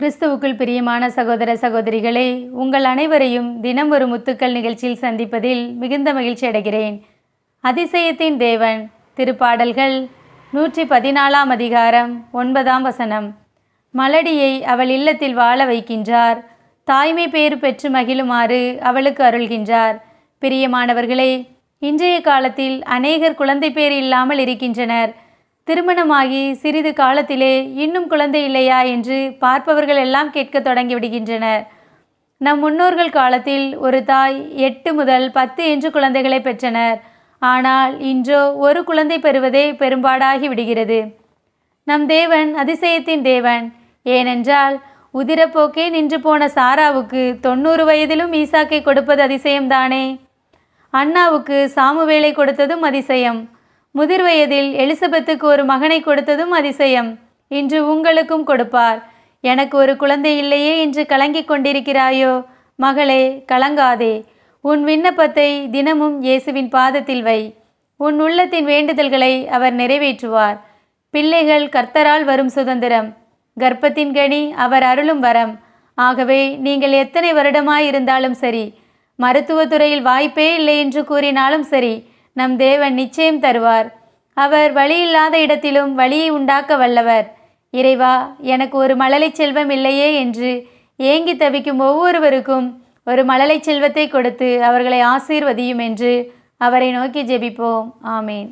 கிறிஸ்துவுக்குள் பிரியமான சகோதர சகோதரிகளே உங்கள் அனைவரையும் தினம் ஒரு முத்துக்கள் நிகழ்ச்சியில் சந்திப்பதில் மிகுந்த மகிழ்ச்சி அடைகிறேன். அதிசயத்தின் தேவன் திருப்பாடல்கள் நூற்றி பதினாலாம் அதிகாரம் ஒன்பதாம் வசனம். மலடியை அவள் இல்லத்தில் வாழ வைக்கின்றார். தாய்மை பேறு பெற்று மகிழுமாறு அவளுக்கு அருள்கின்றார். பிரியமானவர்களே இன்றைய காலத்தில் அநேகர் குழந்தை பேர் இல்லாமல் இருக்கின்றனர். திருமணமாகி சிறிது காலத்திலே இன்னும் குழந்தை இல்லையா என்று பார்ப்பவர்கள் எல்லாம் கேட்க தொடங்கி விடுகின்றனர். நம் முன்னோர்கள் காலத்தில் ஒரு தாய் எட்டு முதல் பத்து என்று குழந்தைகளை பெற்றனர். ஆனால் இன்றோ ஒரு குழந்தை பெறுவதே பெரும்பாடாகி விடுகிறது. நம் தேவன் அதிசயத்தின் தேவன். ஏனென்றால் உதிரப்போக்கே நின்று போன சாராவுக்கு தொண்ணூறு வயதிலும் ஈசாக்கை கொடுப்பது அதிசயம்தானே? அண்ணாவுக்கு சாமுவேலை கொடுத்ததும் அதிசயம். முதிர் வயதில் எலிசபெத்துக்கு ஒரு மகனை கொடுத்ததும் அதிசயம். இன்று உங்களுக்கும் கொடுப்பார். எனக்கு ஒரு குழந்தை இல்லையே என்று கலங்கிக் கொண்டிருக்கிறாயோ? மகளே கலங்காதே. உன் விண்ணப்பத்தை தினமும் இயேசுவின் பாதத்தில் வை. உன் உள்ளத்தின் வேண்டுதல்களை அவர் நிறைவேற்றுவார். பிள்ளைகள் கர்த்தரால் வரும் சுதந்திரம். கர்ப்பத்தின் கனி அவர் அருளும் வரம். ஆகவே நீங்கள் எத்தனை வருடமாய் இருந்தாலும் சரி மருத்துவத்துறையில் வாய்ப்பே இல்லை என்று கூறினாலும் சரி நம் தேவன் நிச்சயம் தருவார். அவர் வழி இல்லாத இடத்திலும் வழியை உண்டாக்க வல்லவர். இறைவா எனக்கு ஒரு மழலை செல்வம் இல்லையே என்று ஏங்கி தவிக்கும் ஒவ்வொருவருக்கும் ஒரு மழலை செல்வத்தை கொடுத்து அவர்களை ஆசீர்வதியும் என்று அவரை நோக்கி ஜெபிப்போம். ஆமேன்.